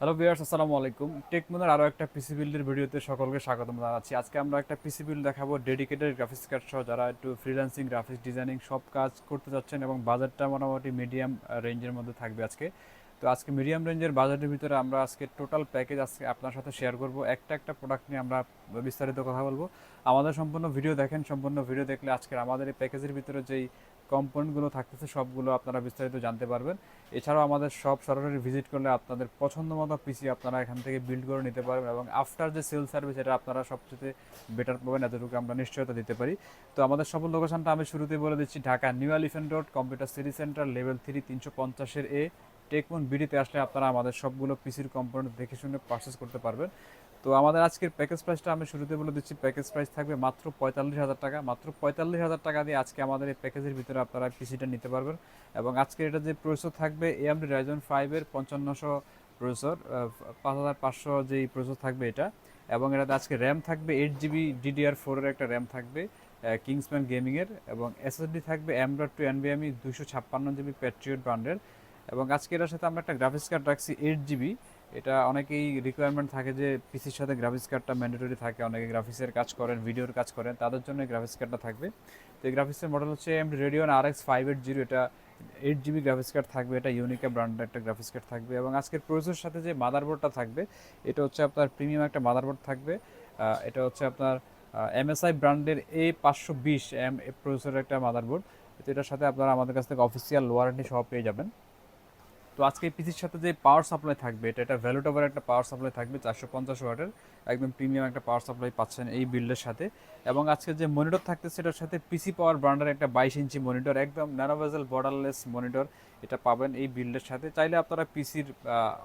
Hello viewers আসসালামু আলাইকুম। টেকমোনের আরও একটা পিসি বিল্ডের ভিডিওতে সকলকে স্বাগতম জানাচ্ছি। আজকে আমরা একটা পিসি বিল্ড দেখাবো ডেডিকেটেড গ্রাফিক্স কার্ড সহ যারা একটু ফ্রিল্যান্সিং গ্রাফিক্স ডিজাইনিং সব কাজ করতে যাচ্ছেন এবং বাজারটা মোটামুটি মিডিয়াম রেঞ্জের মধ্যে থাকবে আজকে। তো আজকে মিডিয়াম রেঞ্জের বাজারের ভিতরে আমরা আজকে টোটাল প্যাকেজ আজকে আপনার সাথে শেয়ার করব। একটা একটা প্রোডাক্ট নিয়ে আমরা বিস্তারিত কথা বলব। আমাদের সম্পূর্ণ ভিডিও দেখেন, সম্পূর্ণ ভিডিও দেখলে আজকের আমাদের এই প্যাকেজের ভিতরে যেই কম্পোনেন্টগুলো থাকতেছে, সবগুলো আপনারা বিস্তারিত জানতে পারবেন। এছাড়াও আমাদের সব সরাসরি ভিজিট করলে আপনাদের পছন্দ মতো পিসি আপনারা এখান থেকে বিল্ড করে নিতে পারবেন এবং আফটার যে সেল সার্ভিস এটা আপনারা সবচেয়ে বেটার পাবেন, এতটুকু আমরা নিশ্চয়তা দিতে পারি। তো আমাদের সফল লোকেশনটা আমি শুরুতে বলে দিচ্ছি, Dhaka new elephant road computer city centre level three তিনশো পঞ্চাশের এ টেকমন বিডিতে আসলে আপনারা আমাদের সবগুলো পিসির কম্পোনেন্ট দেখে শুনে পারচেস করতে পারবেন। তো আমাদের আজকের প্যাকেজ প্রাইসটা আমি শুরুতে বলে দিচ্ছি প্যাকেজ প্রাইস থাকবে মাত্র পঁয়তাল্লিশ হাজার টাকা। মাত্র পঁয়তাল্লিশ হাজার টাকা দিয়ে আজকে আমাদের এই প্যাকেজের ভিতরে আপনারা পিসিটা নিতে পারবেন। এবং আজকে এটা যে প্রসেসর থাকবে এএমডি রাইজন ফাইভের পঞ্চান্নশো প্রসেসর পাঁচ হাজার পাঁচশো যেই প্রসেসর থাকবে এটা। এবং এটাতে আজকে র্যাম থাকবে এইট জিবি ডিডিআর ফোরের একটা র্যাম থাকবে কিংসম্যান গেমিংয়ের এবং এসএসডি থাকবে এম ডট টু এনবিএমই দুশো ছাপ্পান্ন জিবি প্যাট্রিয়ট ব্র্যান্ডের এবং আজকে এটার সাথে আমরা একটা গ্রাফিক্স কার্ড রাখছি এইট জিবি এটা অনেকেই রিকোয়ারমেন্ট থাকে যে পিসির সাথে গ্রাফিক্স কার্ডটা ম্যান্ডেটরি থাকে। অনেকে গ্রাফিক্সের কাজ করেন ভিডিওর কাজ করেন, তাদের জন্য গ্রাফিক্স কার্ডটা থাকবে। তো এই গ্রাফিক্সের মডেল হচ্ছে AMD Radeon R X five eight zero এটা এইট জিবি গ্রাফিক্স কার্ড থাকবে, এটা ইউনিকা ব্র্যান্ডের একটা গ্রাফিক্স কার্ড থাকবে। এবং আজকের প্রসেসর সাথে যে মাদারবোর্ডটা থাকবে, এটা হচ্ছে আপনার প্রিমিয়াম একটা মাদারবোর্ড থাকবে। এটা হচ্ছে আপনার এমএসআই ব্র্যান্ডের এ পাঁচশো বিশ এম প্রসেসরের একটা মাদারবোর্ড তো এটার সাথে আপনারা আমাদের কাছ থেকে অফিসিয়াল ওয়ারেন্টি সহ পেয়ে যাবেন। তো আজকে পিসির সাথে যে পাওয়ার সাপ্লাই থাকবে, এটা একটা ভ্যালুটেবল একটা পাওয়ার সাপ্লাই থাকবে, চারশো পঞ্চাশ ওয়াটের, একদম প্রিমিয়াম একটা পাওয়ার সাপ্লাই পাচ্ছেন এই বিল্ডের সাথে। এবং আজকে যে মনিটর থাকতে সেটার সাথে পিসি পাওয়ার ব্র্যান্ডের একটা বাইশ ইঞ্চি মনিটর একদম ন্যানোভেজেল বর্ডারলেস মনিটর এটা পাবেন এই বিল্ডের সাথে। চাইলে আপনারা পিসির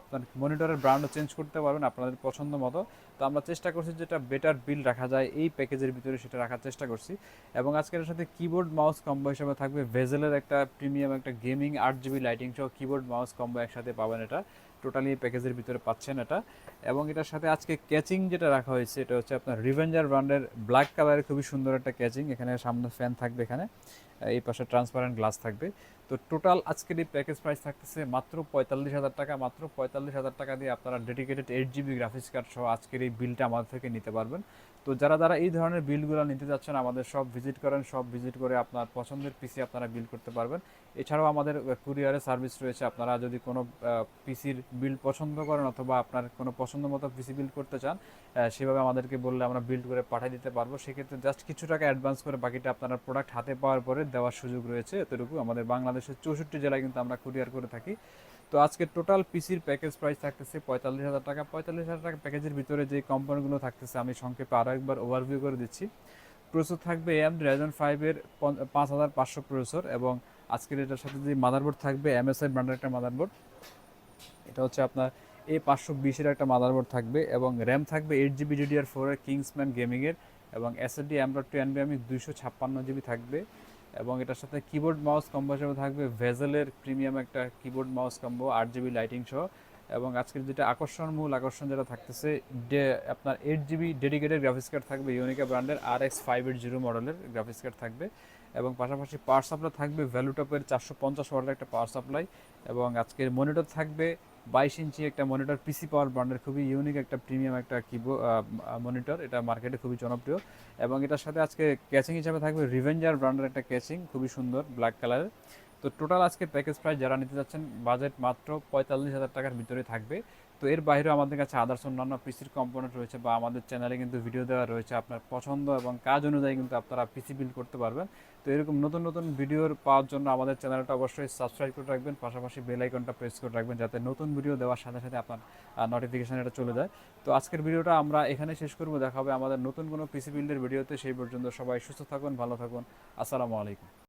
আপনার মনিটরের ব্র্যান্ডও চেঞ্জ করতে পারবেন আপনাদের পছন্দ মতো। তো আমরা চেষ্টা করছি যেটা বেটার বিল রাখা যায়, এই প্যাকেজের ভিতরে সেটা রাখার চেষ্টা করছি। এবং আজকের সাথে কিবোর্ড মাউস কম্বো হিসেবে থাকবে ভেজেলের একটা প্রিমিয়াম একটা গেমিং আট জিবি লাইটিং সহ কিবোর্ড মাউস কম্বো একসাথে পাবেন এটা। টোটালি প্যাকেজের ভিতরে পাচ্ছেন এটা। এবং এটার সাথে আজকে ক্যাচিং যেটা রাখা হয়েছে, এটা হচ্ছে আপনার রিভেঞ্জার ব্র্যান্ডের ব্ল্যাক কালারের খুবই সুন্দর একটা ক্যাচিং। এখানে সামনে ফ্যান থাকবে এখানে, এই পাশে ট্রান্সপারেন্ট গ্লাস থাকবে। তো টোটাল আজকের এই প্যাকেজ প্রাইস থাকতেছে মাত্র পঁয়তাল্লিশ হাজার টাকা, মাত্র পঁয়তাল্লিশ হাজার টাকা দিয়ে আপনারা dedicated eight GB graphics card সহ আজকের এই বিলটা আমাদের থেকে নিতে পারবেন। তো যারা যারা এই ধরনের বিলগুলো নিতে যাচ্ছেন, আমাদের সব ভিজিট করেন সব ভিজিট করে আপনার পছন্দের পিসি আপনারা বিল করতে পারবেন। এছাড়াও আমাদের কুরিয়ারে সার্ভিস রয়েছে, আপনারা যদি কোনো পিসির বিল পছন্দ করেন অথবা আপনার কোনো পছন্দ মতো পিসি বিল্ড করতে চান সেভাবে আমাদেরকে বললে আমরা বিল্ড করে পাঠিয়ে দিতে পারব। সেক্ষেত্রে জাস্ট কিছু টাকা অ্যাডভান্স করে বাকিটা আপনারা প্রোডাক্ট হাতে পাওয়ার পরে দেওয়ার সুযোগ রয়েছে এতটুকু। আমাদের বাংলাদেশের চৌষট্টি জেলায় কিন্তু আমরা কুরিয়ার করে থাকি। তো আজকে টোটাল পিসির প্যাকেজ প্রাইস থাকতেছে পঁয়তাল্লিশ হাজার টাকা। পঁয়তাল্লিশ হাজার টাকা প্যাকেজের ভিতরে যে কোম্পানিগুলো থাকতেছে আমি সংক্ষেপে আরও একবার ওভারভিউ করে দিচ্ছি। প্রসেসর থাকবে এম রাইজন ফাইভের পাঁচ হাজার পাঁচশো প্রসেসর এবং আজকের এটার সাথে যে মাদারবোর্ড থাকবে এমএসআই ব্র্যান্ডের একটা মাদারবোর্ড এটা হচ্ছে আপনার এ পাঁচশো বিশের একটা মাদারবোর্ড থাকবে এবং র্যাম থাকবে এইট জিবি ডিডিআর ফোরের কিংসম্যান গেমিংয়ের এবং এসএসডি অ্যামডট টু এনবিএমি দুইশো ছাপ্পান্ন জিবি থাকবে এবং এটার সাথে কিবোর্ড মাউস কম্বো হিসেবে থাকবে ভেজেলের প্রিমিয়াম একটা কিবোর্ড মাউস কম্বো আট জিবি লাইটিং সহ এবং আজকের যেটা আকর্ষণ, মূল আকর্ষণ যেটা থাকতেছে, ডে- আপনার eight GB dedicated graphics card থাকবে ইউনিকা ব্র্যান্ডের আর এক্স ফাইভ এইট জিরো মডেলের গ্রাফিক্স কার্ড থাকবে এবং পাশাপাশি পাওয়ার সাপ্লাই থাকবে ভ্যালুটপের চারশো পঞ্চাশ ওয়াটের একটা পাওয়ার সাপ্লাই এবং আজকের মনিটর থাকবে বাইশ ইঞ্চি একটা মনিটর পিসি পাওয়ার ব্র্যান্ডের খুবই ইউনিক একটা প্রিমিয়াম একটা কিবোর্ড মনিটর এটা মার্কেটে খুবই জনপ্রিয়। এবং এটার সাথে আজকে ক্যাচিং হিসাবে থাকবে রিভেঞ্জার ব্র্যান্ডের একটা ক্যাচিং খুবই সুন্দর ব্ল্যাক কালারের তো টোটাল আজকে প্যাকেজ প্রাইস যারা নিতে যাচ্ছেন বাজেট মাত্র পঁয়তাল্লিশ হাজার টাকার ভিতরে থাকবে। তো এর বাইরেও আমাদের কাছে আদার্স অন্যান্য পিসির কম্পোনেন্ট রয়েছে বা আমাদের চ্যানেলে কিন্তু ভিডিও দেওয়া রয়েছে আপনার পছন্দ এবং কাজ অনুযায়ী কিন্তু আপনারা পিসি বিল্ড করতে পারবেন। তো এরকম নতুন নতুন ভিডিওর পাওয়ার জন্য আমাদের চ্যানেলটা অবশ্যই সাবস্ক্রাইব করে রাখবেন, পাশাপাশি বেল আইকনটা প্রেস করে রাখবেন যাতে নতুন ভিডিও দেওয়ার সাথে সাথে আপনার নোটিফিকেশান এটা চলে যায়। তো আজকের ভিডিওটা আমরা এখানে শেষ করব। দেখা হবে আমাদের নতুন কোনো পিসি বিল্ডের ভিডিওতে সেই পর্যন্ত সবাই সুস্থ থাকুন, ভালো থাকুন। আসসালামু আলাইকুম।